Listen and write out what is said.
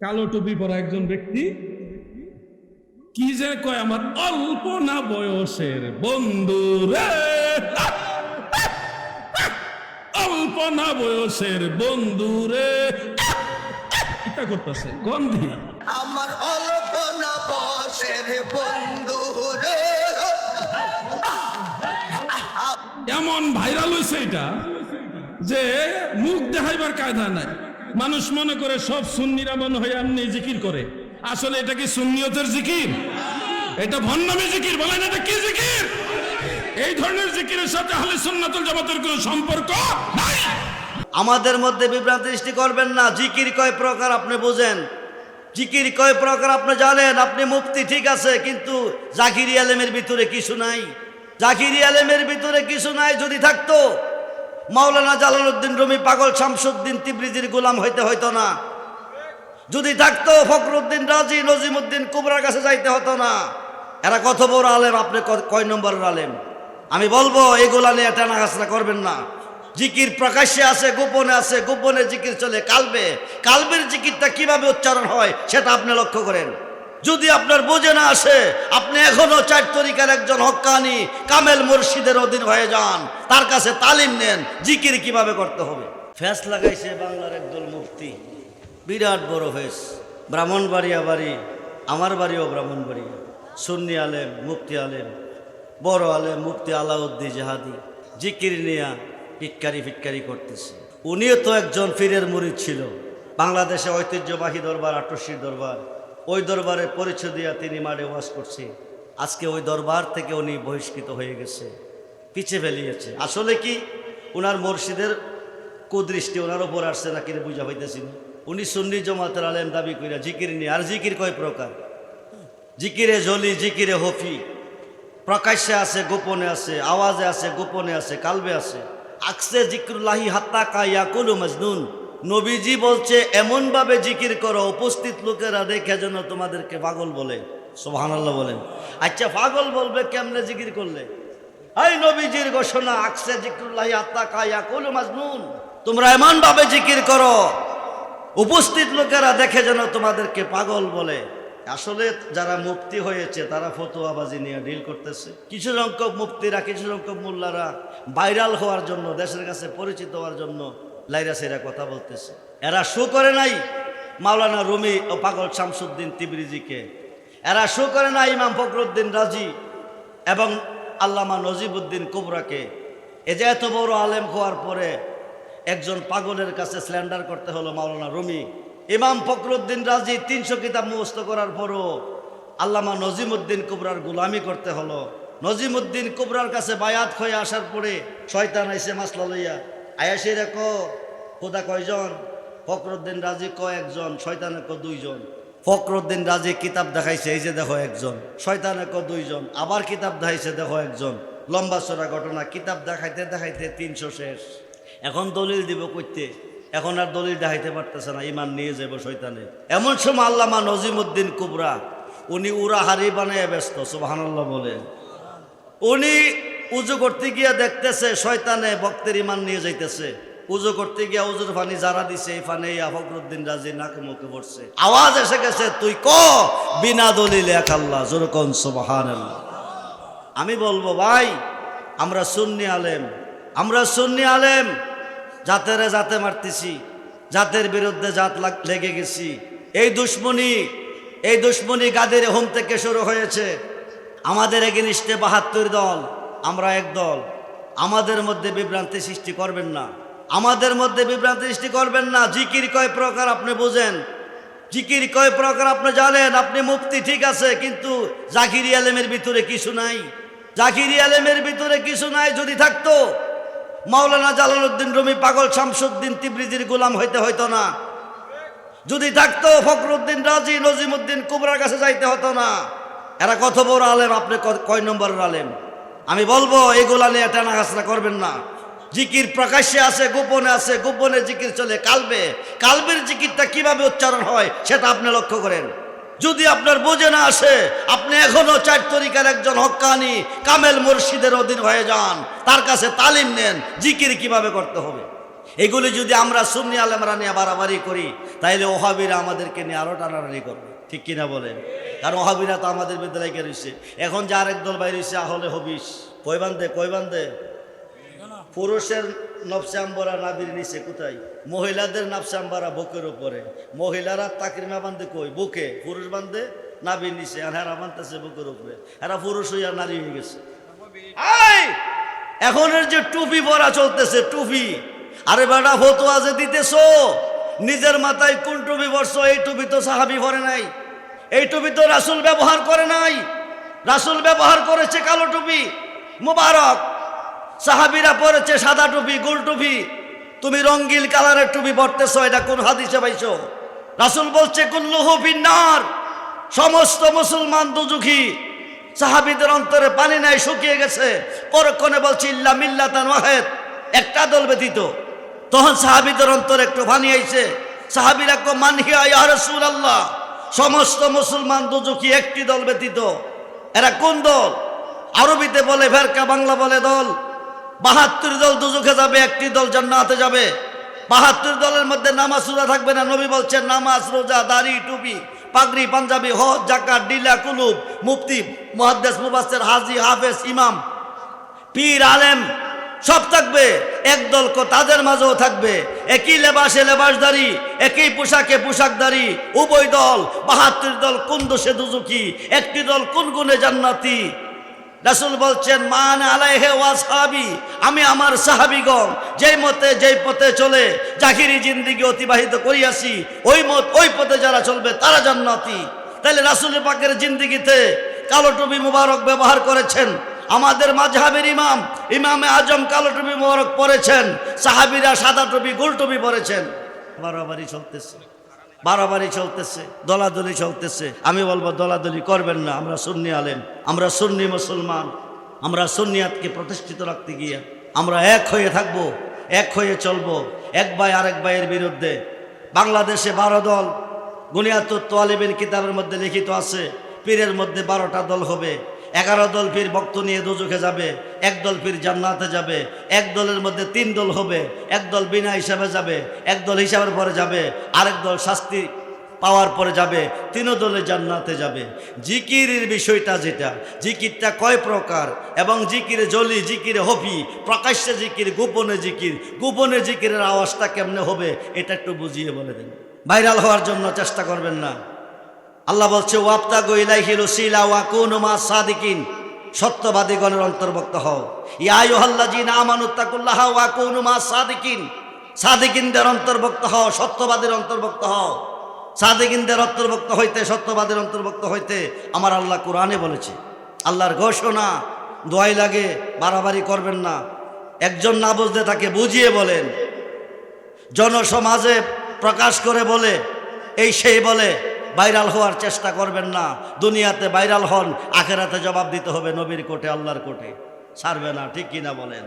কালো টুপি পরা একজন ব্যক্তি কি যে কয় আমার অল্প না বয়সের বন্ধু রে। অল্প না বয়সের বন্ধু রে। এটা করতেছে গন্ধি। আমার অল্পনা বসের বন্ধু রে। এমন ভাইরাল হয়েছে এটা যে মুখ দেখাইবার কায়দা নাই। মানুষ মনে করে সব সুন্নিরা মনে হয় এমনি জিকির করে। আসলে এটা কি সুন্নিয়তের জিকির? এটা ভন্নামি জিকির, বলেন এটা কি জিকির? এই ধরনের জিকিরের সাথে আহলে সুন্নাতুল জামাতের কোনো সম্পর্ক নাই। আমাদের মধ্যে বিভ্রান্তি সৃষ্টি করবেন না। জিকির কয় প্রকার আপনি বুঝেন? জিকির কয় প্রকার আপনি জানেন? আপনি মুক্তি ঠিক আছে, কিন্তু জাকিরি আলেমের ভিতরে কিছু নাই। জাকিরি আলেমের ভিতরে কিছু নাই যদি থাকতো মাওলানা জালালউদ্দিন রুমি, পাগল শামসুদ্দিন তিবরিজির গোলাম হইতে হইতো না। যদি থাকতো, ফখরুদ্দিন রাজি, নজিমুদ্দিন কুবরার কাছে যাইতে হতো না। এরা কত বড় আলেম, আপনি কয় নম্বরের আলেম? আমি বলব এগুলা নিয়ে টানাঘাসনা করবেন না। জিকির প্রকাশ্যে আছে, গোপনে আছে, গোপনে জিকির চলে, কালবে। কালবের জিকিরটা কীভাবে উচ্চারণ হয়, সেটা আপনি লক্ষ্য করেন। যদি আপনার বোঝে না আসে, আপনি এখনও চার তরিকার একজন হক্কানি কামেল মুর্শিদের অধীন হয়ে যান। তার কাছে তালিম নেন, জিকির কীভাবে করতে হবে। ফ্যাস লাগাইছে বাংলার একদল মুক্তি বিরাট বড় ফেস। ব্রাহ্মণবাড়িয়া বাড়ি, আমার বাড়িও ব্রাহ্মণবাড়িয়া। সুন্নি আলেম, মুফতি আলেম, বড় আলেম, মুফতি আলাউদ্দি জাহাদি। জিকির নিয়া পিটকারি ফিটকারি করতেছে। উনিও তো একজন ফিরের মুরিদ ছিল। বাংলাদেশে ঐতিহ্যবাহী দরবার, আটশির দরবার। ওই দরবারে পরিচয় দিয়া তিনি মাঠে ওয়াজ করছে। আজকে ওই দরবার থেকে উনি বহিষ্কৃত হয়ে গেছে, পিছে ফেলিয়েছে। আসলে কি? ওনার মুর্শিদের কুদৃষ্টি ওনার ওপর আসছে না কিনে বুঝা হইতেছি না। উনি সুন্নি জমাতের আলেম দাবি কইরা জিকির নিয়ে আর জিকির কয় প্রকার? জিকিরে জলি, জিকিরে হফি। প্রকাশ্যে আছে, গোপনে আছে, আওয়াজে আছে, গোপনে আছে, কালবে আছে। আকসে জিক্রুল্লাহি হাত্তা কাইয়া কুলু মজনুন। নবীজি বলছে, এমনভাবে জিকির করো, উপস্থিত লোকেরা দেখে যেন তোমাদেরকে পাগল বলে। সোহানাল্লাহ বলেন। আচ্ছা পাগল বলবে কেমনে জিকির করলে? এই নবীজির ঘোষণা, আকসে জিক্রুল্লাহি আত্মা কাইয়া কুলু মজনুন। তোমরা এমনভাবে জিকির করো, উপস্থিত লোকেরা দেখে যেন তোমাদেরকে পাগল বলে। আসলে যারা মুক্তি হয়েছে, তারা ফতুয়াবাজি নিয়ে ডিল করতেছে। কিছু সংখ্যক মুক্তিরা কিছু সংখ্যক মোল্লারা ভাইরাল হওয়ার জন্য, দেশের কাছে পরিচিত হওয়ার জন্য লাইরা সেরা কথা বলতেছে। এরা শো করে নাই মাওলানা রুমি ও পাগল শামসুদ্দিন তিবরিজিকে। এরা শো করে নাই ইমাম ফখরুদ্দিন রাজি এবং আল্লামা নজিবুদ্দিন কুবরাকে। এ যে এত বড় আলেম হওয়ার পরে একজন পাগলের কাছে স্ল্যান্ডার করতে হলো মাওলানা রুমি। ইমাম ফখরুদ্দিন রাজি তিনশো কিতাব মুখস্থ করার পরও আল্লামা নজিমুদ্দিন কুবরার গুলামি করতে হলো। নজিমুদ্দিন কুবরার কাছে বায়াত হয়ে আসার পরে শয়তান আইসে মাসলা লইয়া আয়াসে রেখো খোদা কয়জন? ফখরুদ্দিন রাজি ক একজন, শয়তানে ক দুইজন। ফখরুদ্দিন রাজি কিতাব দেখাইছে, এই যে দেখো একজন। শয়তানে ক দুইজন, আবার কিতাব দেখাইছে, দেখো একজন। লম্বা চড়া ঘটনা, কিতাব দেখাইতে দেখাইতে তিনশো শেষ। এখন দলিল দিব কইতে, এখন আর দলিল দেখাইতে পারতেছে না ইমান নিয়ে যাব শৈতানে এমন সময় আল্লামা নজিমুদ্দিন কুবরা, উনি উড়া হারি বানায় ব্যস্ত, সুবহানাল্লাহ বলে উনি উজু করতে গিয়া দেখতেছে, শয়তানে ভক্তের ইমান নিয়ে যাইতেছে। উজু করতে গিয়া উজুর ফানি যারা দিছে, এই ফানে এই ফখরুদ্দিন রাজি নাকে মুখে পড়ছে। আওয়াজ এসে গেছে, তুই ক? বিনা দলিল এক আল্লাহ জোরকন সুবহানাল্লাহ। আমি বলব, ভাই, আমরা সুন্নি আলেম, আমরা সুন্নি আলেম, জাতেরে জাতে মারতেছি, জাতের বিরুদ্ধে জাত লেগে গেছি। এই দুশ্মনী এই দুশ্মনী গাদের হোম থেকে শুরু হয়েছে। আমাদের এগেনিস্টে বাহাত্তর দল। আমরা এক দল। আমাদের মধ্যে বিভ্রান্তি সৃষ্টি করবেন না। আমাদের মধ্যে বিভ্রান্তি সৃষ্টি করবেন না। জিকির কয় প্রকার আপনি বুঝেন? জিকির কয় প্রকার আপনি জানেন? আপনি মুক্তি ঠিক আছে, কিন্তু জাকিরি আলেমের ভিতরে কিছু নাই। জাকিরি আলেমের ভিতরে কিছু নাই যদি থাকতো। মাওলানা জালালউদ্দিন রুমি, পাগল শামসুদ্দিন তিবরিজির গোলাম হইতে হইতো না। যদি থাকতো, ফখরুদ্দিন রাজি, নজিমুদ্দিন কুবরার কাছে যাইতে হতো না। এরা কত বড় আলেম, আপনি কয় নম্বরের আলেম? আমি বলব, এগুলা নিয়ে টানাঘাসনা করবেন না। জিকির প্রকাশ্যে আছে, গোপনে আছে, গোপনে জিকির চলে, কালবে। কালবের জিকিরটা কীভাবে উচ্চারণ হয়, সেটা আপনি লক্ষ্য করেন। যদি আপনার বোঝে না আসে, আপনি এখনও চার তরিকার একজন হক্কানি কামেল মুর্শিদের অধীন হয়ে যান, তার কাছে তালিম নেন, জিকির কীভাবে করতে হবে। এগুলি যদি আমরা সুন্নি আলেমরা নিয়ে বাড়াবাড়ি করি, তাইলে ওহাবিরা আমাদেরকে নিয়ে আরও টানাটানি করবে। ঠিক কিনা বলেন? কারণ ওহাবিরা তো আমাদের বিদ্যালয়কে রয়েছে এখন যে আরেক দল বাইরে রয়েছে আহলে হবিস। কই বান্ধে কই বান্ধে পুরুষের নবসাম্বরা নাবির নিচে কোথায়? মহিলাদের নবসাম্বারা বুকের উপরে। মহিলারা তাকরিমা বান্ধে কই? বুকে। পুরুষ বান্ধে নাবির নিচে। আর হেরা বান্ধতেছে বুকের উপরে। এরা পুরুষ হইয়া নারী হয়ে গেছে! এখনের যে টুপি পরা চলতেছে, টুপি। আরে বেটা, ফতুয়া যে দিতেছো, নিজের মাথায় কোন টুপি বসছো এই টুপি তো সাহাবি ভরে নাই। এই টুপি তো রাসুল ব্যবহার করে নাই। রাসুল ব্যবহার করেছে কালো টুপি। মুবারক। সাহাবিরা পরেছে সাদা টুপি, গোল টুপি। তুমি রঙ্গিল কালারের টুপি পরতেছো, এটা কোন হাদিসে পাইছো? রাসুল বলছে, কুল্লুহু ফিন্নার। সমস্ত মুসলমান দুজুখী সাহাবিদের অন্তরে পানি নাই, শুকিয়ে গেছে। পরক্ষণে বলছে, ইল্লা মিল্লা মিল্লাতান ওয়াহেদ। একটা দল ব্যতীত। তখন সাহাবিদের অন্তরে একটু পানি আইছে। সাহাবিরা কো মানহিয়া ইয়া রাসূলুল্লাহ? সমস্ত মুসলমান দুজুখী একটি দল ব্যতীত। এরা কোন দল? আরবিতে বলে ফেরকা, বাংলা বলে দল। বাহাত্তর দল দুজুখে যাবে, একটি দল জান্নাতে যাবে। বাহাত্তর দলের মধ্যে নামাজ রোজা থাকবে না, নবী বলছেন, নামাজ, রোজা, দাড়ি, টুপি, পাগড়ি, পাঞ্জাবি, হজ, জাকাত, ডিলা, কুলুব, মুফতি, মুহাদ্দেস মুবাসসির হাজি, হাফেজ, ইমাম, পীর, আলেম সব থাকবে একদল তাদের মাঝেও থাকবে। একই লেবাসে লেবাসদারি, একই পোশাকে পোশাকদারি, উভয় দল, বাহাত্তর দল কোন দোষে দুজুকি, একটি দল কোন গুণে জান্নাতি? রাসুল বলছেন, মান আলাইহে সাহাবি আমি আমার সাহাবিগণ, যেই মতে যেই পথে চলে জাহিরি জিন্দিগি অতিবাহিত করিয়াছি, ওই মত, ওই পথে যারা চলবে, তারা জান্নাতি। তাহলে রাসুলের পাকের জিন্দিগিতে কালো টুপি মুবারক ব্যবহার করেছেন। আমাদের মাঝহাবের ইমাম, ইমামে আজম কালো টুপি মুবারক পরেছেন, সাহাবিরা সাদা টুপি, গোল টুপি পরেছেন। বারোবারই চলতেছে, বাড়াবাড়ি চলতেছে, দলাদলি চলতেছে। আমি বলব, দলাদলি করবেন না, আমরা সুন্নি আলেম, আমরা সুন্নি মুসলমান, আমরা সুন্নিয়াতকে প্রতিষ্ঠিত রাখতে গিয়ে আমরা এক হয়ে থাকব, এক হয়ে চলবো, এক ভাই আরেক ভাইয়ের বিরুদ্ধে। বাংলাদেশে বারো দল গুনিয়াতুর তোয়ালিবের কিতাবের মধ্যে লিখিত আছে, পীরের মধ্যে বারোটা দল হবে। এগারো দল পীর ভক্ত নিয়ে দুজুকে যাবে, এক দল পীর জান্নাতে যাবে, এক দলের মধ্যে তিন দল হবে, এক দল বিনা হিসাবে যাবে, এক দল হিসাবের পরে যাবে, আরেক দল শাস্তি পাওয়ার পরে যাবে, তিনও দলে জান্নাতে যাবে। জিকিরের বিষয়টা যেটা, জিকিরটা কয় প্রকার এবং জিকিরে জলি, জিকিরে হফি, প্রকাশ্যে জিকির, গোপনে জিকির, গোপনে জিকিরের আওয়াজটা কেমনে হবে, এটা একটু বুঝিয়ে বলে দেন। ভাইরাল হওয়ার জন্য চেষ্টা করবেন না। আল্লাহ বলছে ওয়াপ্তা গৈলাইহিল শিলা ওয়াকুনুমা সাদিকিন। সত্যবাদীগণের অন্তর্ভুক্ত হও। ইয়ায়ুহাল্লাজিন আমানুত্তাকুল্লাহ ওয়াকুনুমা সাদিকিন। সাদিকিনদের অন্তর্ভুক্ত হও, সত্যবাদীর অন্তর্ভুক্ত হও। সাদিকিনদের অন্তর্ভুক্ত হইতে, সত্যবাদীর অন্তর্ভুক্ত হইতে আমার আল্লাহ কোরআনে বলেছে। আল্লাহর ঘোষণা, দোয়াই লাগে, বাড়াবাড়ি করবেন না। একজন না বুঝলে তাকে বুঝিয়ে বলেন। জনসমাজে প্রকাশ করে বলে, এই সেই বলে ভাইরাল হওয়ার চেষ্টা করবেন না। দুনিয়াতে ভাইরাল হন, আখেরাতে জবাব দিতে হবে নবীর কোটে, আল্লাহর কোটে। ছাড়বে না, ঠিক কিনা বলেন?